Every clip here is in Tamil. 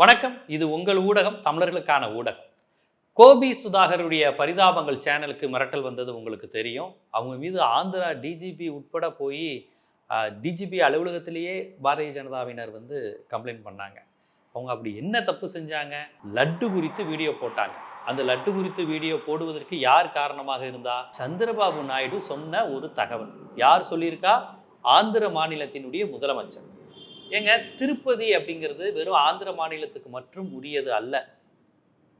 வணக்கம். இது உங்கள் ஊடகம் தமிழர்களுக்கான ஊடகம். கோபி சுதாகருடைய பரிதாபங்கள் சேனலுக்கு மிரட்டல் வந்தது உங்களுக்கு தெரியும். அவங்க மீது ஆந்திரா டிஜிபி உட்பட போய் டிஜிபி அலுவலகத்திலேயே பாரதிய ஜனதாவினர் வந்து கம்ப்ளைண்ட் பண்ணாங்க. அவங்க அப்படி என்ன தப்பு செஞ்சாங்க? லட்டு குறித்து வீடியோ போட்டாங்க. அந்த லட்டு குறித்து வீடியோ போடுவதற்கு யார் காரணமாக இருந்தா? சந்திரபாபு நாயுடு சொன்ன ஒரு தகவல். யார் சொல்லியிருக்கா? ஆந்திர மாநிலத்தினுடைய முதலமைச்சர். ஏங்க திருப்பதி அப்படிங்கிறது வெறும் ஆந்திர மாநிலத்துக்கு மட்டும் உரியது அல்ல.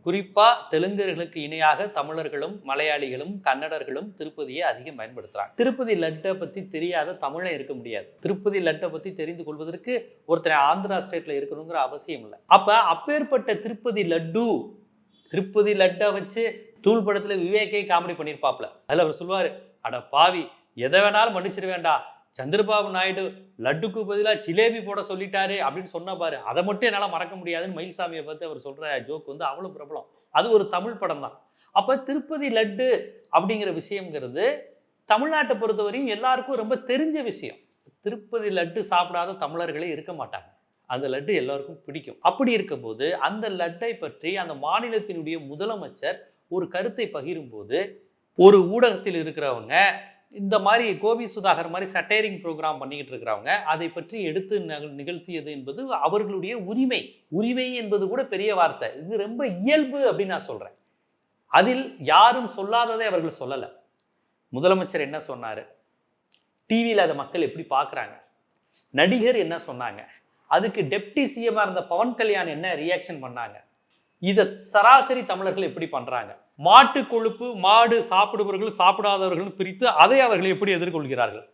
குறிப்பாக தெலுங்கர்களுக்கு இணையாக தமிழர்களும் மலையாளிகளும் கன்னடர்களும் திருப்பதியை அதிகம் பயன்படுத்துகிறாங்க திருப்பதி லட்டை பற்றி தெரியாத தமிழன் இருக்க முடியாது. திருப்பதி லட்டை பற்றி தெரிந்து கொள்வதற்கு ஒருத்தர் ஆந்திரா ஸ்டேட்டில் இருக்கணுங்கிற அவசியம் இல்லை. அப்போ அப்பேற்பட்ட திருப்பதி லட்டு திருப்பதி லட்டை வச்சு தூள் படத்தில் விவேக்கே காமெடி பண்ணியிருப்பாப்ல அதில் அவர் சொல்லுவார் அட பாவி எதை வேணாலும் மன்னிச்சிட வேண்டாம் சந்திரபாபு நாயுடு லட்டுக்கு பதிலாக ஜிலேபி போட சொல்லிட்டாரு அப்படின்னு சொன்ன பாரு. அதை மட்டும் என்னால் மறக்க முடியாதுன்னு மயில்சாமியை பார்த்து அவர் சொல்கிற ஜோக் வந்து அவ்வளோ பிரபலம். அது ஒரு தமிழ் படம் தான். அப்போ திருப்பதி லட்டு அப்படிங்கிற விஷயங்கிறது தமிழ்நாட்டை பொறுத்தவரையும் எல்லாருக்கும் ரொம்ப தெரிஞ்ச விஷயம். திருப்பதி லட்டு சாப்பிடாத தமிழர்களே இருக்க மாட்டாங்க. அந்த லட்டு எல்லாருக்கும் பிடிக்கும். அப்படி இருக்கும்போது அந்த லட்டை பற்றி அந்த மாநிலத்தினுடைய முதலமைச்சர் ஒரு கருத்தை பகிரும்போது ஒரு ஊடகத்தில் இருக்கிறவங்க இந்த மாதிரி கோபி சுதாகர் மாதிரி சட்டேரிங் ப்ரோக்ராம் பண்ணிக்கிட்டு இருக்கிறவங்க அதை பற்றி எடுத்து நிகழ்த்தியது என்பது அவர்களுடைய உரிமை. உரிமை என்பது கூட பெரிய வார்த்தை. இது ரொம்ப இயல்பு அப்படின்னு நான் சொல்கிறேன் அதில் யாரும் சொல்லாததை அவர்கள் சொல்லலை. முதலமைச்சர் என்ன சொன்னார்? டிவியில் அதை மக்கள் எப்படி பார்க்குறாங்க? நடிகர் என்ன சொன்னாங்க? அதுக்கு டெப்டி சிஎம்மாக இருந்த பவன் கல்யாண் என்ன ரியாக்ஷன் பண்ணாங்க? இதை சராசரி தமிழர்கள் எப்படி பண்ணுறாங்க மாட்டு கொழுப்பு மாடு சாப்பிடுபவர்கள் சாப்பிடாதவர்கள் பிரித்து அதை அவர்கள் எப்படி எதிர்கொள்கிறார்கள்?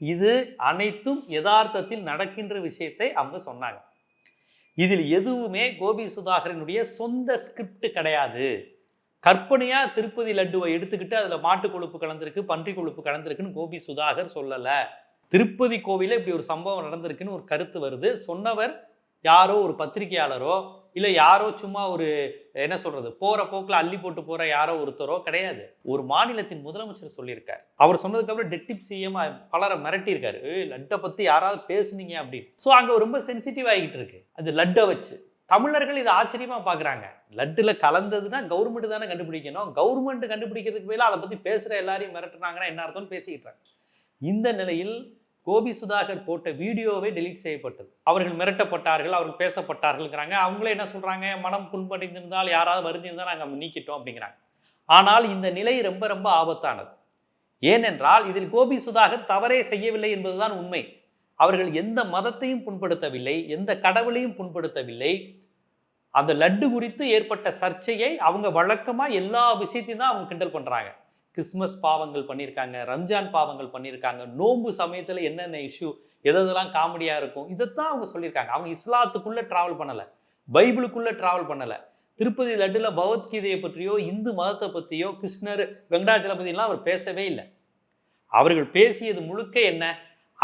இது அனைத்தும் யதார்த்தத்தில் நடக்கின்ற விஷயத்தை அவங்க சொன்னாங்க. இதில் எதுவுமே கோபி சுதாகரனுடைய சொந்த ஸ்கிரிப்ட் கிடையாது. கற்பனையா திருப்பதி லட்டுவை எடுத்துக்கிட்டு அதுல மாட்டு கொழுப்பு கலந்திருக்கு பன்றி கொழுப்பு கலந்திருக்குன்னு கோபி சுதாகர் சொல்லல. திருப்பதி கோவில இப்படி ஒரு சம்பவம் நடந்திருக்குன்னு ஒரு கருத்து வருது. சொன்னவர் யாரோ ஒரு பத்திரிகையாளரோ இல்லை யாரோ சும்மா ஒரு என்ன சொல்றது போற போக்குல அள்ளி போட்டு போற யாரோ ஒருத்தரோ கிடையாது. ஒரு மாநிலத்தின் முதலமைச்சர் சொல்லியிருக்காரு. அவர் சொன்னதுக்கு அப்புறம் டெப்டி சிஎம் பலரை மிரட்டியிருக்காரு. ஏய் லட்டை பத்தி யாராவது பேசுனீங்க அப்படின்னு. ஸோ அங்க ரொம்ப சென்சிட்டிவ் ஆகிட்டு இருக்கு. அது லட்டை வச்சு. தமிழர்கள் இதை ஆச்சரியமா பாக்குறாங்க. லட்டுல கலந்ததுன்னா கவர்மெண்ட் தானே கண்டுபிடிக்கணும். கவர்மெண்ட் கண்டுபிடிக்கிறதுக்கு மேல அதை பத்தி பேசுற எல்லாரையும் மிரட்டுனாங்கன்னா என்ன அர்த்தம்னு பேசிக்கிட்டாங்க இந்த நிலையில் கோபி சுதாகர் போட்ட வீடியோவே டெலீட் செய்யப்பட்டது. அவர்கள் மிரட்டப்பட்டார்கள் அவர்கள் பேசப்பட்டார்கள்ங்கிறாங்க. அவங்களே என்ன சொல்றாங்க? மனம் புண்படைந்திருந்தால் யாராவது வருந்திருந்தால் நாங்கள் நீக்கிட்டோம் அப்படிங்கிறாங்க. ஆனால் இந்த நிலை ரொம்ப ரொம்ப ஆபத்தானது. ஏனென்றால் இதில் கோபி சுதாகர் தவறே செய்யவில்லை என்பதுதான் உண்மை. அவர்கள் எந்த மதத்தையும் புண்படுத்தவில்லை எந்த கடவுளையும் புண்படுத்தவில்லை. அந்த லட்டு குறித்து ஏற்பட்ட சர்ச்சையை அவங்க வழக்கமாக எல்லா விஷயத்தையும் தான் அவங்க கிண்டல் பண்ணுறாங்க கிறிஸ்மஸ் பாவங்கள் பண்ணியிருக்காங்க ரம்ஜான் பாவங்கள் பண்ணியிருக்காங்க நோன்பு சமயத்தில் என்னென்ன இஷ்யூ எதெல்லாம் காமெடியாக இருக்கும் இதைத்தான் அவங்க சொல்லியிருக்காங்க. அவங்க இஸ்லாத்துக்குள்ளே ட்ராவல் பண்ணலை பைபிளுக்குள்ளே ட்ராவல் பண்ணலை. திருப்பதி லட்டுல பகவத்கீதையை பற்றியோ இந்து மதத்தை பற்றியோ கிருஷ்ணர் வெங்கடாச்சலபதியெல்லாம் அவர் பேசவே இல்லை. அவர்கள் பேசியது முழுக்க என்ன?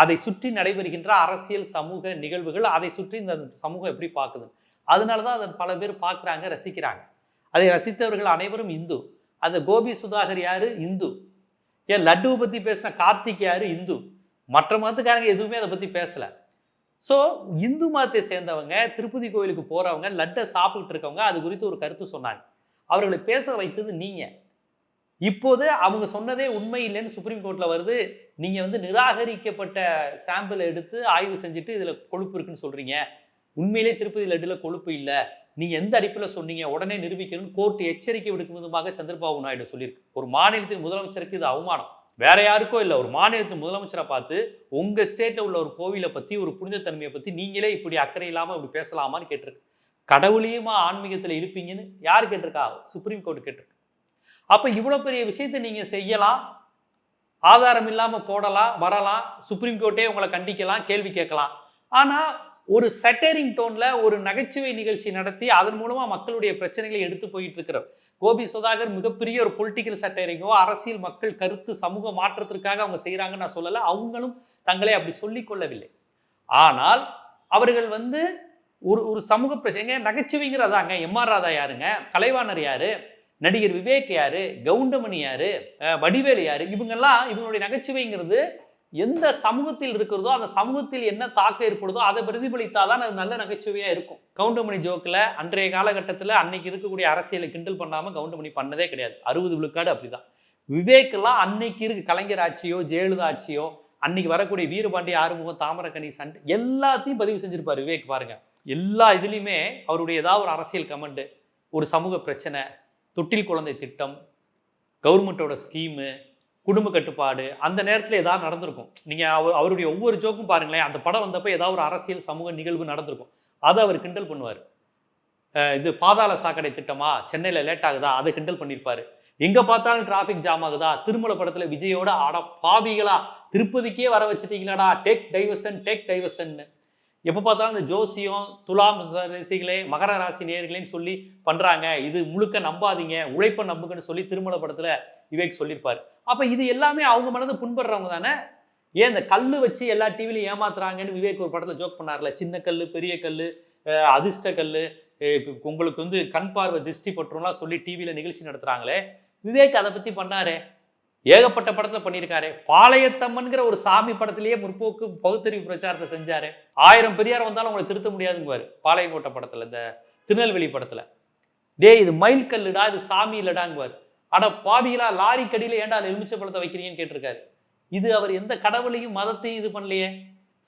அதை சுற்றி நடைபெறுகின்ற அரசியல் சமூக நிகழ்வுகள் அதை சுற்றி இந்த சமூகம் எப்படி பார்க்குது? அதனால தான் அதை பல பேர் பார்க்குறாங்க ரசிக்கிறாங்க. அதை ரசித்தவர்கள் அனைவரும் இந்து. அந்த கோபி சுதாகர் யாரு? இந்து. ஏன் லட்டுவை பற்றி பேசின கார்த்திக் யாரு? இந்து. மற்ற மதத்துக்காரங்க எதுவுமே அதை பற்றி பேசல. ஸோ இந்து மதத்தை சேர்ந்தவங்க திருப்பதி கோயிலுக்கு போறவங்க லட்டை சாப்பிட்டு இருக்கவங்க அது குறித்து ஒரு கருத்து சொன்னாங்க. அவர்களை பேச வைத்தது நீங்க. இப்போது அவங்க சொன்னதே உண்மை இல்லைன்னு சுப்ரீம் கோர்ட்ல வருது. நீங்க வந்து நிராகரிக்கப்பட்ட சாம்பிள் எடுத்து ஆய்வு செஞ்சுட்டு இதுல கொழுப்பு இருக்குன்னு சொல்றீங்க. உண்மையிலே திருப்பதி லட்டுல கொழுப்பு இல்லை. நீங்கள் எந்த அடிப்பில் சொன்னீங்க உடனே நிரூபிக்கணும்னு கோர்ட் எச்சரிக்கை விடுக்கும் விதமாக சந்திரபாபு நாயுடு சொல்லியிருக்கு. ஒரு மாநிலத்தின் முதலமைச்சருக்கு இது அவமானம். வேற யாருக்கோ இல்லை ஒரு மாநிலத்தின் முதலமைச்சரை பார்த்து உங்கள் ஸ்டேட்டில் உள்ள ஒரு கோவிலை பற்றி ஒரு புனிதத்தன்மையை பற்றி நீங்களே இப்படி அக்கறை இல்லாமல் இப்படி பேசலாமான்னு கேட்டிருக்கு. கடவுளையுமா ஆன்மீகத்தில் இருப்பீங்கன்னு யார் கேட்டிருக்கா? சுப்ரீம் கோர்ட் கேட்டிருக்கு. அப்போ இவ்வளோ பெரிய விஷயத்தை நீங்கள் செய்யலாம் ஆதாரம் இல்லாமல் போடலாம் வரலாம் சுப்ரீம் கோர்ட்டே உங்களை கண்டிக்கலாம் கேள்வி கேட்கலாம். ஆனால் ஒரு சட்டரிங் டோன்ல ஒரு நகைச்சுவை நிகழ்ச்சி நடத்தி அதன் மூலமா மக்களுடைய பிரச்சனைகளை எடுத்து போயிட்டு இருக்கிறார். கோபி சுதாகர் மிகப்பெரிய ஒரு பொலிட்டிக்கல் சட்டரிங்கோ அரசியல் மக்கள் கருத்து சமூக மாற்றத்திற்காக அவங்க செய்கிறாங்கன்னு நான் சொல்லலை. அவங்களும் தங்களை அப்படி சொல்லிக் கொள்ளவில்லை. ஆனால் அவர்கள் வந்து ஒரு ஒரு சமூக பிரச்சனை நகைச்சுவைங்கிறதாங்க எம்ஆர் ராதா யாருங்க? கலைவாணர் யாரு? நடிகர் விவேக் யாரு? கவுண்டமணி யாரு? வடிவேலு யாரு? இவங்கெல்லாம் இவங்களுடைய நகைச்சுவைங்கிறது எந்த சமூகத்தில் இருக்கிறதோ அந்த சமூகத்தில் என்ன தாக்கம் ஏற்படுதோ அதை பிரதிபலித்தாதான் அது நல்ல நகைச்சுவையாக இருக்கும். கவுண்டமணி ஜோக்கில் அன்றைய காலகட்டத்தில் அன்னைக்கு இருக்கக்கூடிய அரசியலை கிண்டல் பண்ணாமல் கவுண்டமணி பண்ணதே கிடையாது. அறுபது விழுக்காடு அப்படிதான். விவேக்கெல்லாம் அன்னைக்கு இருக்கு. கலைஞர் ஆட்சியோ ஜெயலலிதா ஆட்சியோ அன்னைக்கு வரக்கூடிய வீரபாண்டி ஆறுமுகம் தாமரக்கனி சண்டை எல்லாத்தையும் பதிவு செஞ்சிருப்பார் விவேக் பாருங்க. எல்லா இதுலேயுமே அவருடைய ஏதாவது ஒரு அரசியல் கமெண்ட் ஒரு சமூக பிரச்சனை தொட்டில் குழந்தை திட்டம் கவர்மெண்ட்டோட ஸ்கீமு குடும்ப கட்டுப்பாடு அந்த நேரத்தில் ஏதாவது நடந்திருக்கும். நீங்கள் அவர் அவருடைய ஒவ்வொரு ஜோக்கும் பாருங்களேன் அந்த படம் வந்தப்போ ஏதாவது ஒரு அரசியல் சமூக நிகழ்வு நடந்திருக்கும். அதை அவர் கிண்டல் பண்ணுவார். இது பாதாள சாக்கடை திட்டமா? சென்னையில் லேட் ஆகுதா? அதை கிண்டல் பண்ணியிருப்பார் எங்கே பார்த்தாலும் டிராஃபிக் ஜாம் ஆகுதா? திருமலை படத்தில் விஜயோட ஆட பாவிகளா திருப்பதிக்கே வர வச்சுட்டீங்களாடா டேக் டைவர்சன் டேக் டைவர்சன்னு எப்போ பார்த்தாலும் இந்த ஜோசியம் துலாம் ராசிகளே மகர ராசி நேர்களேன்னு சொல்லி பண்ணுறாங்க இது முழுக்க நம்பாதீங்க உழைப்பை நம்புங்கன்னு சொல்லி திருமண படத்தில் விவேக் சொல்லியிருப்பார். அப்போ இது எல்லாமே அவங்க மனதை புண்படுறவங்க தானே? ஏன் இந்த கல் வச்சு எல்லா டிவிலையும் ஏமாத்துறாங்கன்னு விவேக் ஒரு படத்தில் ஜோக் பண்ணார்ல. சின்ன கல் பெரிய கல் அதிர்ஷ்ட கல் உங்களுக்கு வந்து கண் பார்வை திருஷ்டி பற்றும்லாம் சொல்லி டிவியில் நிகழ்ச்சி நடத்துகிறாங்களே விவேக் அதை பற்றி பண்ணாரே. ஏகப்பட்ட படத்தில் பண்ணியிருக்காரு. பாளையத்தம்மன்கிற ஒரு சாமி படத்திலேயே முற்போக்கு பகுத்தறிவு பிரச்சாரத்தை செஞ்சாரு. ஆயிரம் பெரியார் வந்தாலும் அவங்களை திருத்த முடியாதுங்குவார். பாளையங்கோட்டை படத்தில் இந்த திருநெல்வேலி படத்தில். டே இது மயில் கல்லுடா இது சாமி இல்லடாங்குவார். அட பாவிகளா லாரி கடியில் ஏண்டா எலுமிச்சை பழத்தை வைக்கிறீங்கன்னு கேட்டிருக்காரு. இது அவர் எந்த கடவுளையும் மதத்தையும் இது பண்ணலையே.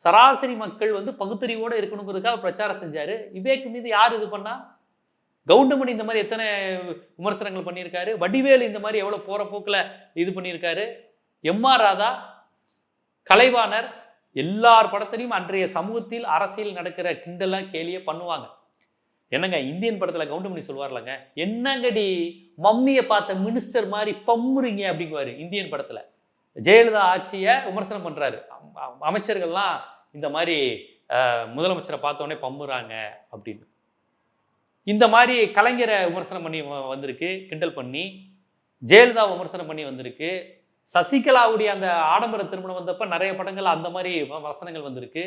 சராசரி மக்கள் வந்து பகுத்தறிவோடு இருக்கணுங்கிறதுக்காக பிரச்சாரம் செஞ்சார். விவேக் மீது யார் இது பண்ணால் கவுண்டமணி இந்த மாதிரி எத்தனை விமர்சனங்கள் பண்ணியிருக்காரு? வடிவேல் இந்த மாதிரி எவ்வளோ போகிற போக்கில் இது பண்ணியிருக்காரு? எம்ஆர் ராதா கலைவாணர் எல்லார் படத்திலையும் அன்றைய சமூகத்தில் அரசியல் நடக்கிற கிண்டலாக கேலியை பண்ணுவாங்க. என்னங்க இந்தியன் படத்தில் கவுண்டமணி சொல்லுவார்லங்க என்னங்கடி மம்மியை பார்த்த மினிஸ்டர் மாதிரி பம்முறீங்க அப்படிங்குவாரு இந்தியன் படத்தில். ஜெயலலிதா ஆட்சியை விமர்சனம் பண்ணுறாரு அமைச்சர்கள்லாம் இந்த மாதிரி முதலமைச்சரை பார்த்தோன்னே பம்புறாங்க அப்படின்னு. இந்த மாதிரி கலைஞரை விமர்சனம் பண்ணி வந்திருக்கு கிண்டல் பண்ணி. ஜெயலலிதா விமர்சனம் பண்ணி வந்திருக்கு. சசிகலாவுடைய அந்த ஆடம்பர திருமணம் வந்தப்ப நிறைய படங்கள் அந்த மாதிரி வசனங்கள் வந்திருக்கு.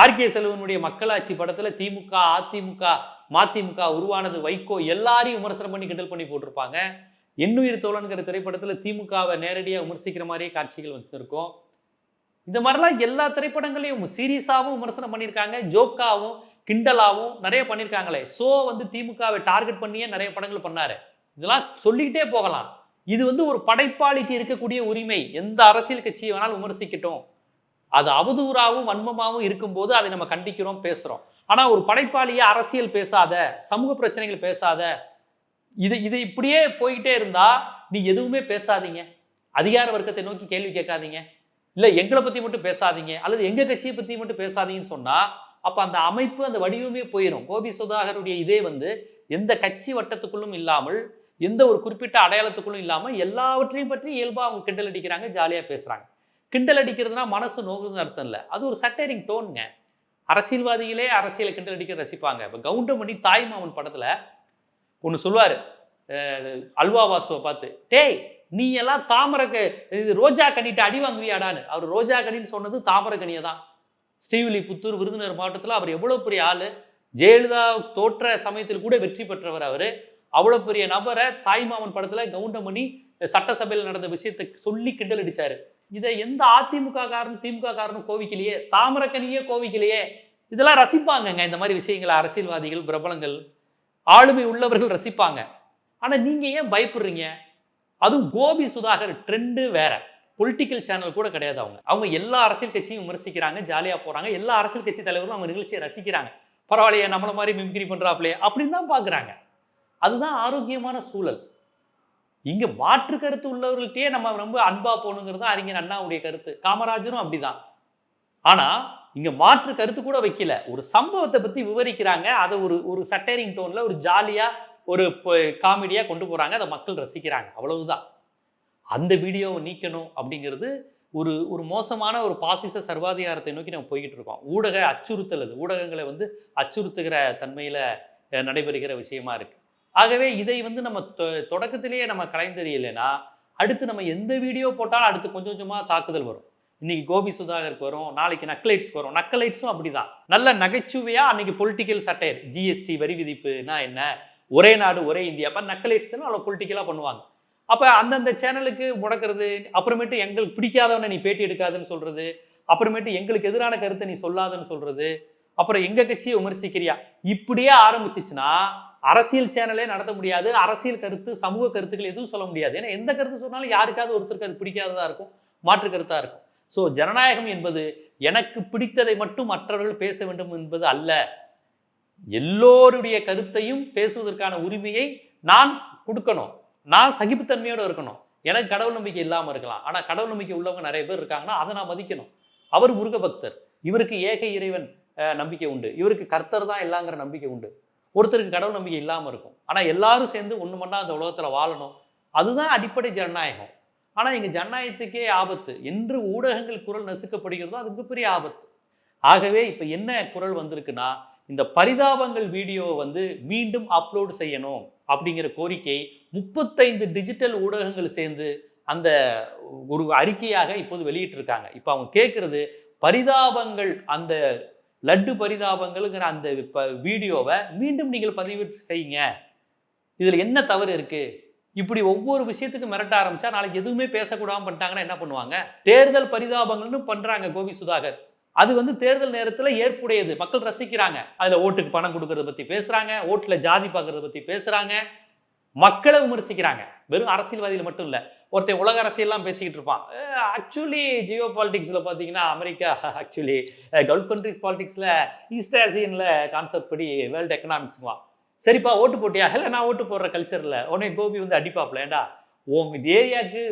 ஆர்கே செல்வனுடைய மக்களாட்சி படத்தில் திமுக அதிமுக மதிமுக உருவானது வைகோ எல்லாரையும் விமர்சனம் பண்ணி கிண்டல் பண்ணி போட்டிருப்பாங்க. எண்ணுயிர் தோழனுங்கிற திரைப்படத்தில் திமுகவை நேரடியாக விமர்சிக்கிற மாதிரியே காட்சிகள் வந்துருக்கும். இந்த மாதிரிலாம் எல்லா திரைப்படங்களையும் சீரியஸாகவும் விமர்சனம் பண்ணியிருக்காங்க. ஜோக்காவும் கிண்டலாகவும் நிறைய பண்ணியிருக்காங்களே ஸோ வந்து திமுகவை டார்கெட் பண்ணியே நிறைய படங்கள் பண்ணார். இதெல்லாம் சொல்லிக்கிட்டே போகலாம். இது வந்து ஒரு படைப்பாளிக்கு இருக்கக்கூடிய உரிமை. எந்த அரசியல் கட்சியை வேணாலும் விமர்சிக்கட்டும். அது அவதூறாகவும் வன்மமாகவும் இருக்கும்போது அதை நம்ம கண்டிக்கிறோம் பேசுகிறோம் ஆனால் ஒரு படைப்பாளியை அரசியல் பேசாத சமூக பிரச்சனைகள் பேசாத இது இது இப்படியே போய்கிட்டே இருந்தால் நீ எதுவுமே பேசாதீங்க. அதிகார வர்க்கத்தை நோக்கி கேள்வி கேட்காதீங்க. இல்லை எங்களை பற்றி மட்டும் பேசாதீங்க. அல்லது எங்கள் கட்சியை பற்றி மட்டும் பேசாதீங்கன்னு சொன்னால் அப்போ அந்த அமைப்பு அந்த வடிவமே போயிடும் கோபி சுதாகருடைய இதே வந்து எந்த கட்சி வட்டத்துக்குள்ளும் இல்லாமல் எந்த ஒரு குறிப்பிட்ட அடையாளத்துக்குள்ளும் இல்லாமல் எல்லாவற்றையும் பற்றி இயல்பாக அவங்க கிண்டல் அடிக்கிறாங்க ஜாலியாக பேசுகிறாங்க கிண்டல் அடிக்கிறதுனா மனசு நோகுதுன்னு அர்த்தம் இல்லை. அது ஒரு சட்டரிங் டோனுங்க அரசியல்வாதிகளே அரசியலை கிண்டல் அடிக்க ரசிப்பாங்க. இப்போ கவுண்டமணி தாய்மாமன் படத்தில் ஒன்று சொல்லுவார். அல்வா வாசுவை பார்த்து டேய் நீ எல்லாம் தாமரை இது ரோஜா கனிட்டு அடி வாங்குவியாடான்னு அவர் ரோஜா கனின்னு சொன்னது தாமரை கனியை தான் ஸ்ரீவில்லி புத்தூர் விருதுநகர் மாவட்டத்தில் அவர் எவ்வளோ பெரிய ஆள்? ஜெயலலிதா தோற்ற சமயத்தில் கூட வெற்றி பெற்றவர் அவர். அவ்வளோ பெரிய நபரை தாய்மாமன் படத்தில் கவுண்டமணி சட்டசபையில் நடந்த விஷயத்தை சொல்லி கிண்டல் அடித்தார் இதை எந்த அதிமுக காரனும் திமுக காரனும் கோவிக்கலையே? தாமரக்கனியே கோவிக்கலையே? இதெல்லாம் ரசிப்பாங்கங்க இந்த மாதிரி விஷயங்களை அரசியல்வாதிகள் பிரபலங்கள். ஆளுமை உள்ளவர்கள் ரசிப்பாங்க. ஆனால் நீங்கள் ஏன் பயப்படுறீங்க? அதுவும் கோபி சுதாகர் ட்ரெண்டு வேற. பொலிட்டிக்கல் சேனல் கூட கிடையாது அவங்க. அவங்க எல்லா அரசியல் கட்சியும் விமர்சிக்கிறாங்க ஜாலியாக போகிறாங்க எல்லா அரசியல் கட்சி தலைவரும் அவங்க நிகழ்ச்சியை ரசிக்கிறாங்க. பரவாயில்லையே நம்மளை மாதிரி மிமிக்ரி பண்ணுறாப்லையே அப்படின்னு தான் பார்க்குறாங்க அதுதான் ஆரோக்கியமான சூழல். இங்கே மாற்று கருத்து உள்ளவர்கள்ட்டே நம்ம ரொம்ப அன்பாக போகணுங்கிறது தான் அறிஞர் அண்ணாவுடைய கருத்து. காமராஜரும் அப்படிதான். ஆனால் இங்கே மாற்று கருத்து கூட வைக்கல. ஒரு சம்பவத்தை பற்றி விவரிக்கிறாங்க. அதை ஒரு ஒரு சட்டரிங் டோனில் ஒரு ஜாலியாக ஒரு காமெடியாக கொண்டு போகிறாங்க அதை மக்கள் ரசிக்கிறாங்க. அவ்வளவுதான். அந்த வீடியோவை நீக்கணும் அப்படிங்கிறது ஒரு ஒரு மோசமான ஒரு பாசிச சர்வாதிகாரத்தை நோக்கி நம்ம போய்கிட்டு இருக்கோம். ஊடக அச்சுறுத்தல் அது. ஊடகங்களை வந்து அச்சுறுத்துகிற தன்மையில் நடைபெறுகிற விஷயமா இருக்குது ஆகவே இதை வந்து நம்ம தொடக்கத்திலேயே நம்ம கலைந்தறியலைன்னா அடுத்து நம்ம எந்த வீடியோ போட்டாலும் அடுத்து கொஞ்சம் கொஞ்சமாக தாக்குதல் வரும். இன்னைக்கு கோபி சுதாகருக்கு வரும் நாளைக்கு நக்லைட்ஸ்க்கு வரும். நக்கலைட்ஸும் அப்படிதான். நல்ல நகைச்சுவையாக அன்னைக்கு பொலிட்டிக்கல் சட்டையர் ஜிஎஸ்டி வரி விதிப்புனா என்ன? ஒரே நாடு ஒரே இந்தியா. அப்போ நக்கலைட்ஸ் தான் அவ்வளோ பொலிட்டிக்கலாக பண்ணுவாங்க. அப்போ அந்தந்த சேனலுக்கு முடக்கிறது அப்புறமேட்டு எங்களுக்கு பிடிக்காதவனை நீ பேட்டி எடுக்காதுன்னு சொல்றது அப்புறமேட்டு எங்களுக்கு எதிரான கருத்தை நீ சொல்லாதுன்னு சொல்றது அப்புறம் எங்க கட்சியை விமர்சிக்கிறியா? இப்படியே ஆரம்பிச்சிச்சுன்னா அரசியல் சேனலே நடத்த முடியாது அரசியல் கருத்து சமூக கருத்துக்கள் எதுவும் சொல்ல முடியாது. ஏன்னா எந்த கருத்து சொன்னாலும் யாருக்காவது ஒருத்தருக்கு அது பிடிக்காததா இருக்கும் மாற்று கருத்தா இருக்கும். ஸோ ஜனநாயகம் என்பது எனக்கு பிடித்ததை மட்டும் மற்றவர்கள் பேச வேண்டும் என்பது அல்ல. எல்லோருடைய கருத்தையும் பேசுவதற்கான உரிமையை நான் கொடுக்கணும். நான் சகிப்புத்தன்மையோடு இருக்கணும். எனக்கு கடவுள் நம்பிக்கை இல்லாமல் இருக்கலாம். ஆனால் கடவுள் நம்பிக்கை உள்ளவங்க நிறைய பேர் இருக்காங்கன்னா அதை நான் மதிக்கணும். அவர் முருக பக்தர் இவருக்கு ஏக இறைவன் நம்பிக்கை உண்டு. இவருக்கு கர்த்தர் தான் எல்லாங்கிற நம்பிக்கை உண்டு. ஒருத்தருக்கு கடவுள் நம்பிக்கை இல்லாமல் இருக்கும். ஆனால் எல்லாரும் சேர்ந்து ஒன்று மண்ணா அந்த உலகத்தில் வாழணும். அதுதான் அடிப்படை ஜனநாயகம். ஆனால் எங்கள் ஜனநாயகத்துக்கே ஆபத்து. என்று ஊடகங்கள் குரல் நசுக்கப்படுகிறதோ அது மிகப்பெரிய ஆபத்து. ஆகவே இப்போ என்ன குரல் வந்திருக்குன்னா இந்த பரிதாபங்கள் வீடியோவை வந்து மீண்டும் அப்லோட் செய்யணும் அப்படிங்கிற கோரிக்கை முப்பத்தைந்து டிஜிட்டல் ஊடகங்கள் சேர்ந்து அந்த ஒரு அறிக்கையாக இப்போது வெளியிட்டிருக்காங்க. இப்போ அவங்க கேட்குறது பரிதாபங்கள் அந்த லட்டு பரிதாபங்கள்ங்கிற அந்த ப வீடியோவை மீண்டும் நீங்கள் பதிவிட்டு செய்யுங்க. இதில் என்ன தவறு இருக்குது இப்படி ஒவ்வொரு விஷயத்துக்கு மிரட்ட ஆரம்பிச்சா நாளைக்கு எதுவுமே பேசக்கூடாமல் பண்ணிட்டாங்கன்னா என்ன பண்ணுவாங்க? தேர்தல் பரிதாபங்கள்னு பண்ணுறாங்க கோபி சுதாகர். அது வந்து தேர்தல் நேரத்தில் ஏற்புடையது. மக்கள் ரசிக்கிறாங்க. அதில் ஓட்டுக்கு பணம் கொடுக்கறத பற்றி பேசுகிறாங்க ஓட்டில் ஜாதி பார்க்கறத பற்றி பேசுகிறாங்க மக்களை விமர்சிக்கிறாங்க. வெறும் அரசியல்வாதிகள் மட்டும் இல்லை ஒருத்தன் உலக அரசியல்லாம் பேசிக்கிட்டு இருப்பான். ஆக்சுவலி ஜியோ பாலிடிக்ஸில் பார்த்தீங்கன்னா அமெரிக்கா ஆக்சுவலி கல்ஃப் கண்ட்ரிஸ் பாலிடிக்ஸில் ஈஸ்ட் ஆசியனில் கான்செப்ட் படி வேர்ல்டு எக்கனாமிக்ஸ்ங்குவான் சரிப்பா ஓட்டு போட்டியா? இல்லை நான் ஓட்டு போடுற கல்ச்சரில் உடனே கோபி வந்து அடிப்பாப்ல. ஏண்டா? உங்க இந்த ஏரியாவுக்கு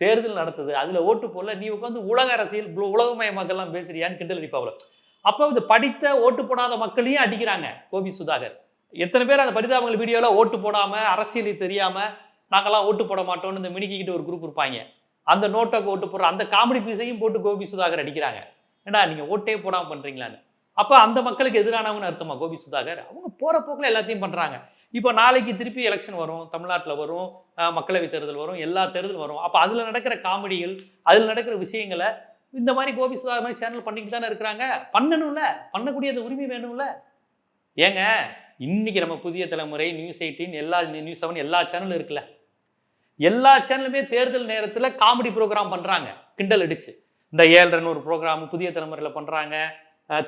தேர்தல் நடத்துது அதில் ஓட்டு போடல நீ உட்காந்து உலக அரசியல் உல- உலகமயமாக்கெல்லாம் பேசுறியான்னு கிண்டல் அடிப்பாவில் அப்போ இது படித்த ஓட்டு போடாத மக்களையும் அடிக்கிறாங்க கோபி சுதாகர். எத்தனை பேர் அந்த பரிதாபங்கள் வீடியோவில் ஓட்டு போடாமல் அரசியல் தெரியாமல் நாங்களாம் ஓட்டு போட மாட்டோம்னு இந்த மினிக்கிட்டு ஒரு குரூப் இருப்பாங்க. அந்த நோட்டோக்கு ஓட்டு போடுற அந்த காமெடி பீஸையும் போட்டு கோபி சுதாகர் அடிக்கிறாங்க. ஏண்டா நீங்கள் ஓட்டே போடாமல் பண்ணுறீங்களான்னு அப்போ அந்த மக்களுக்கு எதிரானவங்கன்னு அர்த்தமா கோபி சுதாகர்? அவங்க போகிற போக்கில் எல்லாத்தையும் பண்ணுறாங்க இப்போ நாளைக்கு திருப்பி எலெக்ஷன் வரும் தமிழ்நாட்டில் வரும் மக்களவை தேர்தல் வரும் எல்லா தேர்தல் வரும். அப்போ அதில் நடக்கிற காமெடிகள் அதில் நடக்கிற விஷயங்களை இந்த மாதிரி கோபி சுதா மாதிரி சேனல் பண்ணிட்டு தானே இருக்கிறாங்க. பண்ணணும்ல பண்ணக்கூடிய அந்த உரிமை வேணும்ல. ஏங்க இன்னைக்கு நம்ம புதிய தலைமுறை நியூஸ் எயிட்டீன் எல்லா நியூஸ் செவன் எல்லா சேனலும் இருக்குல்ல. எல்லா சேனலுமே தேர்தல் நேரத்தில் காமெடி ப்ரோக்ராம் பண்ணுறாங்க கிண்டல் அடிச்சு. இந்த ஏழ்ரன் ஒரு ப்ரோக்ராம் புதிய தலைமுறையில் பண்ணுறாங்க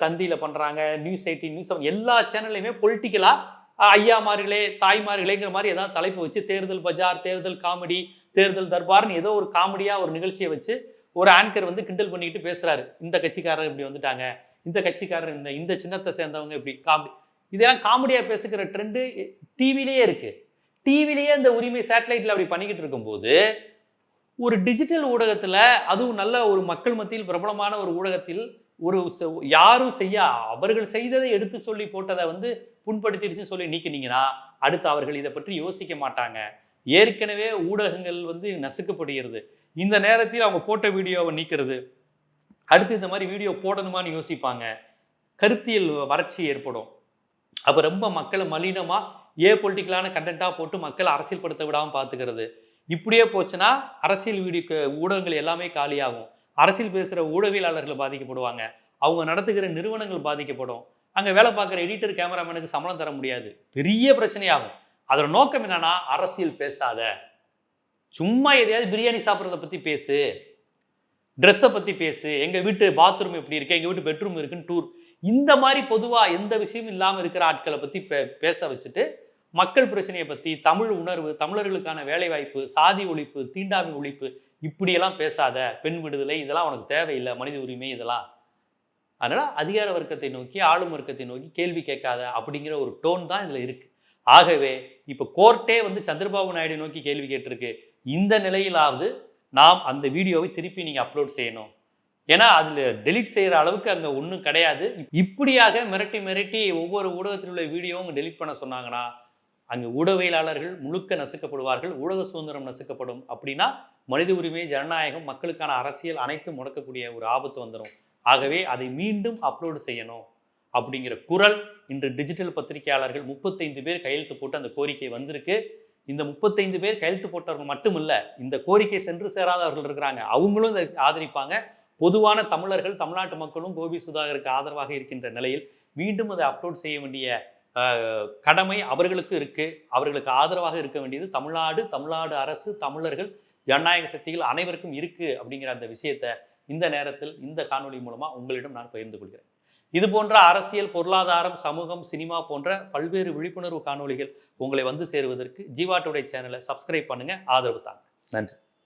தந்தியில் பண்ணுறாங்க நியூஸ் எயிட்டீன் நியூஸ் செவன் எல்லா சேனல்லையுமே பொலிட்டிக்கலாக ஐயாமார்களே தாய்மார்களேங்கிற மாதிரி ஏதாவது தலைப்பு வச்சு தேர்தல் பஜார் தேர்தல் காமெடி தேர்தல் தர்பார்னு ஏதோ ஒரு காமெடியாக ஒரு நிகழ்ச்சியை வச்சு ஒரு ஆங்கர் வந்து கிண்டல் பண்ணிக்கிட்டு பேசுறாரு. இந்த கட்சிக்காரர் இப்படி வந்துட்டாங்க. இந்த கட்சிக்காரர் இந்த இந்த சின்னத்தை சேர்ந்தவங்க இப்படி காமெடி. இதெல்லாம் காமெடியாக பேசுகிற ட்ரெண்டு டிவிலேயே இருக்கு. டிவிலேயே அந்த உரிமை சேட்டலைட்டில் அப்படி பண்ணிக்கிட்டு இருக்கும்போது ஒரு டிஜிட்டல் ஊடகத்தில் அதுவும் நல்ல ஒரு மக்கள் மத்தியில் பிரபலமான ஒரு ஊடகத்தில் ஒரு செ- யாரும் செய்ய அவர்கள் செய்ததை எடுத்து சொல்லி போட்டதை வந்து புண்படுத்திடுச்சு சொல்லி நீக்கினீங்கன்னா அடுத்து அவர்கள் இதை பற்றி யோசிக்க மாட்டாங்க. ஏற்கனவே ஊடகங்கள் வந்து நசுக்கப்படுகிறது. இந்த நேரத்தில் அவங்க போட்ட வீடியோவை நீக்கிறது. அடுத்து இந்த மாதிரி வீடியோ போடணுமான்னு யோசிப்பாங்க. கருத்தியல் வறட்சி ஏற்படும். அப்போ ரொம்ப மக்களை மலினமாக ஏ பொலிட்டிக்கலான கண்டென்ட்டாக போட்டு மக்களை அரசியல்படுத்த விடாமல் பார்த்துக்கிறது. இப்படியே போச்சுன்னா அரசியல் வீடியோ ஊடகங்கள் எல்லாமே காலியாகும். அரசியல் பேசுகிற ஊடகவியலாளர்கள் பாதிக்கப்படுவாங்க. அவங்க நடத்துகிற நிறுவனங்கள் பாதிக்கப்படும். அங்கே வேலை பார்க்குற எடிட்டர் கேமராமேனுக்கு சம்பளம் தர முடியாது. பெரிய பிரச்சனையாகும். அதோட நோக்கம் என்னன்னா அரசியல் பேசாத. சும்மா எதையாவது பிரியாணி சாப்பிட்றத பற்றி பேசு. ட்ரெஸ்ஸை பற்றி பேசு. எங்கள் வீட்டு பாத்ரூம் எப்படி இருக்கு? எங்கள் வீட்டு பெட்ரூம் இருக்குன்னு டூர் இந்த மாதிரி பொதுவாக எந்த விஷயமும் இல்லாமல் இருக்கிற ஆட்களை பற்றி பே பேச வச்சுட்டு மக்கள் பிரச்சனையை பற்றி தமிழ் உணர்வு தமிழர்களுக்கான வேலைவாய்ப்பு சாதி ஒழிப்பு தீண்டாமை ஒழிப்பு இப்படியெல்லாம் பேசாத பெண் விடுதலை இதெல்லாம் உனக்கு தேவையில்லை மனித உரிமை இதெல்லாம். அதனால் அதிகார வர்க்கத்தை நோக்கி ஆளும் வர்க்கத்தை நோக்கி கேள்வி கேட்காத அப்படிங்கிற ஒரு டோன் தான் இதில் இருக்குது ஆகவே இப்போ கோர்ட்டே வந்து சந்திரபாபு நாயுடு நோக்கி கேள்வி கேட்டிருக்கு. இந்த நிலையிலாவது நாம் அந்த வீடியோவை திருப்பி நீங்கள் அப்லோட் செய்யணும். ஏன்னா அதில் டெலீட் செய்கிற அளவுக்கு அங்கே ஒன்றும் கிடையாது. இப்படியாக மிரட்டி மிரட்டி ஒவ்வொரு ஊடகத்தில் உள்ள வீடியோவும் டெலீட் பண்ண சொன்னாங்கன்னா அங்கே ஊடகவியலாளர்கள் முழுக்க நசுக்கப்படுவார்கள் ஊடக சுதந்திரம் நசுக்கப்படும் அப்படின்னா மனித உரிமை ஜனநாயகம் மக்களுக்கான அரசியல் அனைத்தும் முடக்கக்கூடிய ஒரு ஆபத்து வந்துடும் ஆகவே அதை மீண்டும் அப்லோடு செய்யணும் அப்படிங்கிற குரல் இன்று டிஜிட்டல் பத்திரிகையாளர்கள் முப்பத்தைந்து பேர் கையெழுத்து போட்டு அந்த கோரிக்கை வந்திருக்கு. இந்த முப்பத்தைந்து பேர் கையெழுத்து போட்டவர்கள் மட்டும் இல்லை இந்த கோரிக்கை சென்று சேராதவர்கள் இருக்கிறாங்க. அவங்களும் இதை ஆதரிப்பாங்க. பொதுவான தமிழர்கள் தமிழ்நாட்டு மக்களும் கோபி சுதாகருக்கு ஆதரவாக இருக்கின்ற நிலையில் மீண்டும் அதை அப்லோட் செய்ய வேண்டிய கடமை அவர்களுக்கு இருக்குது அவர்களுக்கு ஆதரவாக இருக்க வேண்டியது தமிழ்நாடு தமிழ்நாடு அரசு தமிழர்கள் ஜனநாயக சக்திகள் அனைவருக்கும் இருக்குது அப்படிங்கிற அந்த விஷயத்தை இந்த நேரத்தில் இந்த காணொளி மூலமாக உங்களிடம் நான் பகிர்ந்து கொள்கிறேன். இது போன்ற அரசியல் பொருளாதாரம் சமூகம் சினிமா போன்ற பல்வேறு விழிப்புணர்வு காணொளிகள் உங்களை வந்து சேருவதற்கு ஜீவா டுடே சேனலை சப்ஸ்கிரைப் பண்ணுங்கள் ஆதரவு தாங்க. நன்றி.